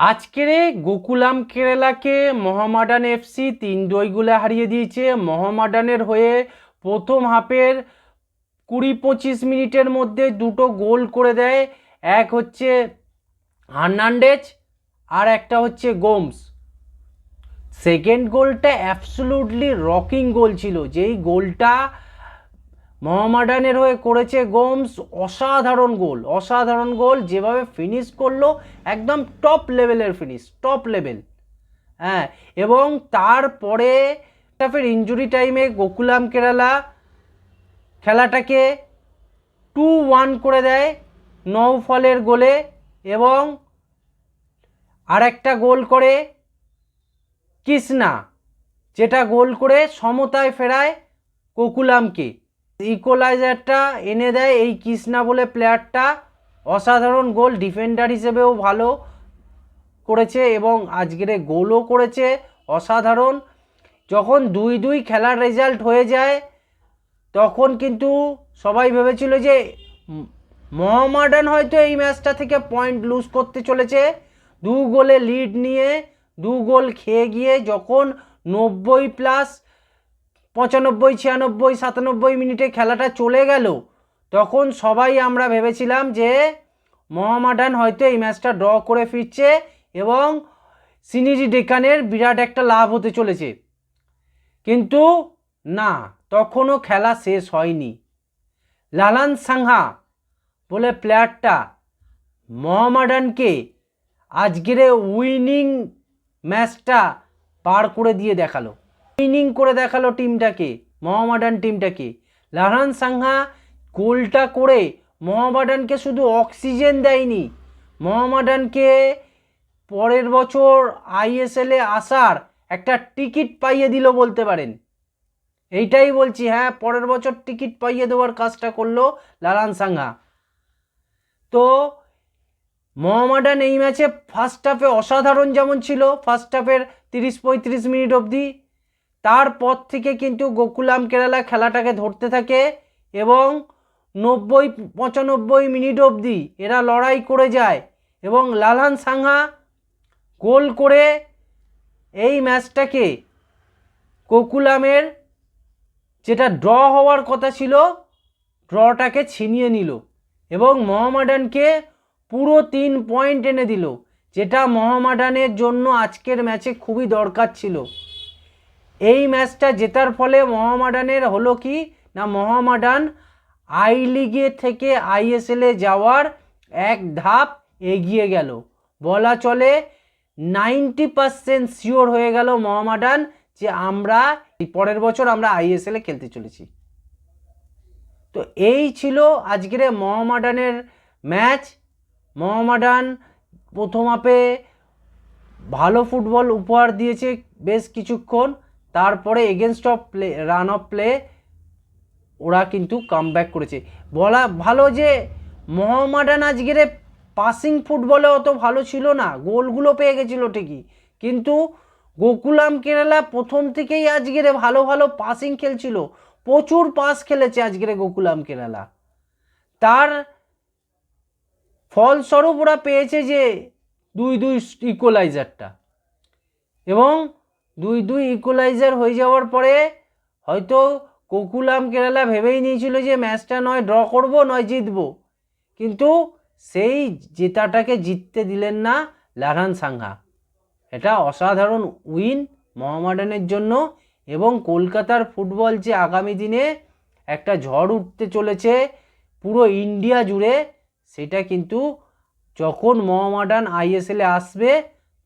আজকের গোকুলাম কেরালাকে মোহামেডান এফসি তিন দুই হারিয়ে দিয়েছে। মোহামেডানের হয়ে প্রথম হাফের কুড়ি পঁচিশ মিনিটের মধ্যে দুটো গোল করে দেয়। এক হচ্ছে হার্নান্ডেজ আর একটা হচ্ছে গোমস। সেকেন্ড গোলটা অ্যাবসলুটলি রকিং গোল ছিল। যেই গোলটা মোহামেডানের হয়ে করেছে গোমস অসাধারণ গোল। অসাধারণ গোল, যেভাবে ফিনিশ করল, একদম টপ লেভেলের ফিনিশ টপ লেভেল হ্যাঁ এবং তারপরে ফের ইঞ্জুরি টাইমে গোকুলাম কেরালা খেলাটাকে টু ওয়ান করে দেয়, নৌফলের গোলে, এবং আরেকটা গোল করে কৃষ্ণা, যেটা গোল করে সমতায় ফেরায় কোকুলামকে ইকোলাইজারটা এনে দেয় এই কৃষ্ণা বলে প্লেয়ারটা। অসাধারণ গোল, ডিফেন্ডার হিসেবেও ভালো করেছে এবং আজকের গোলও করেছে, অসাধারণ। যখন দুই দুই খেলার রেজাল্ট হয়ে যায়, তখন কিন্তু সবাই ভেবেছিল যে মোহামেডান হয়তো এই ম্যাচটা থেকে পয়েন্ট লুজ করতে চলেছে। দু গোলে লিড নিয়ে, দু গোল খেয়ে গিয়ে যখন নব্বই প্লাস পঁচানব্বই, ছিয়ানব্বই, সাতানব্বই মিনিটে খেলাটা চলে গেল। তখন সবাই আমরা ভেবেছিলাম যে মোহামেডান হয়তো এই ম্যাচটা ড্র করে ফিরছে এবং সিনিজি ডেকানের বিরাট একটা লাভ হতে চলেছে। কিন্তু না, তখনও খেলা শেষ হয়নি। লালান সাংহা বলে প্লেয়ারটা মোহামেডানকে আজকের উইনিং ম্যাচটা পার করে দিয়ে দেখাল। উইনিং করে দেখাল টিমটাকে মোহামেডান টিমটাকে লাহান সাংহা গোলটা করে মোহামেডানকে শুধু অক্সিজেন দেয়নি। মোহামেডানকে পরের বছর আইএসএলে আসার একটা টিকিট পাইয়ে দিল বলতে পারেন। এইটাই বলছি হ্যাঁ পরের বছর টিকিট পাইয়ে দেওয়ার কাজটা করল লালান সাংহা। তো মোহামেডান এই ম্যাচে ফার্স্ট হাফে অসাধারণ যেমন ছিল ফার্স্ট হাফের তিরিশ পঁয়ত্রিশ মিনিট অবধি তারপর থেকে কিন্তু গোকুলাম কেরালা খেলাটাকে ধরতে থাকে এবং নব্বই, পঁচানব্বই মিনিট অবধি এরা লড়াই করে যায় এবং লালান সাংহা গোল করে এই ম্যাচটাকে কোকুলামের যেটা ড্র হওয়ার কথা ছিল, ড্রটাকে ছিনিয়ে নিল এবং মোহামেডানকে পুরো তিন পয়েন্ট এনে দিল, যেটা মোহামেডানের জন্য আজকের ম্যাচে খুবই দরকার ছিল। এই ম্যাচটা জেতার ফলে মোহামেডানের হলো কি? না, মোহামেডান আই লিগে থেকে আইএসএলে যাওয়ার এক ধাপ এগিয়ে গেল। বলা চলে নাইনটি পারসেন্ট শিওর হয়ে গেল মোহামেডান যে আমরা পরের বছর আমরা আইএসএলে খেলতে চলেছি। তো এই ছিল আজকের মোহামেডানের ম্যাচ। মোহামেডান প্রথম আপে ভালো ফুটবল উপহার দিয়েছে বেশ কিছুক্ষণ। তারপরে against of play run of play ওরা কিন্তু কাম করেছে। বলা ভালো যে মোহামেডান আজকের পাসিং ফুটবলে অত ভালো ছিল না, গোলগুলো পেয়ে গেছিল ঠিকই। কিন্তু গোকুলাম কেরালা প্রথম থেকেই আজকের ভালো ভালো পাসিং খেলছিল। প্রচুর পাস খেলেছে আজকের গোকুলাম কেরালা। তার ফলস্বরূপ ওরা পেয়েছে যে, দুই দুই ইকোলাইজারটা এবং দুই দুই ইকোলাইজার হয়ে যাওয়ার পরে হয়তো কোকুলাম কেরালা ভেবেই নিয়েছিল যে ম্যাচটা নয় ড্র করব, নয় জিতবো। কিন্তু সেই জেতাটাকে জিততে দিলেন না লারহান সাংহা। এটা অসাধারণ উইন মোহামেডানের জন্য এবং কলকাতার ফুটবল যে আগামী দিনে একটা ঝড় উঠতে চলেছে পুরো ইন্ডিয়া জুড়ে, সেটা কিন্তু যখন মোহামেডান আইএসএলে আসবে,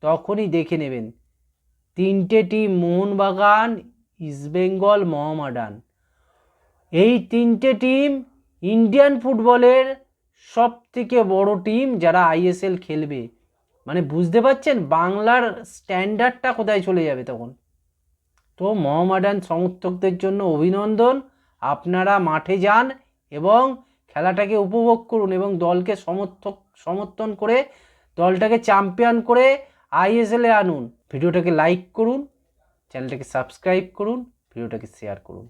তখনই দেখে নেবেন। তিনটে টিম মোহনবাগান ইস্টবেঙ্গল মোহামেডান। এই তিনটে টিম ইন্ডিয়ান ফুটবলের সব থেকে বড় টিম যারা আইএসএল খেলবে। মানে বুঝতে পারছেন বাংলার স্ট্যান্ডার্ডটা কোথায় চলে যাবে তখন? তো মোহামেডান সমর্থকদের জন্য অভিনন্দন। আপনারা মাঠে যান এবং খেলাটাকে উপভোগ করুন এবং দলকে সমর্থক, সমর্থন করে দলটাকে চ্যাম্পিয়ন করে আইএসএলে আনুন। ভিডিওটাকে লাইক করুন চ্যানেলটাকে সাবস্ক্রাইব করুন ভিডিওটাকে শেয়ার করুন।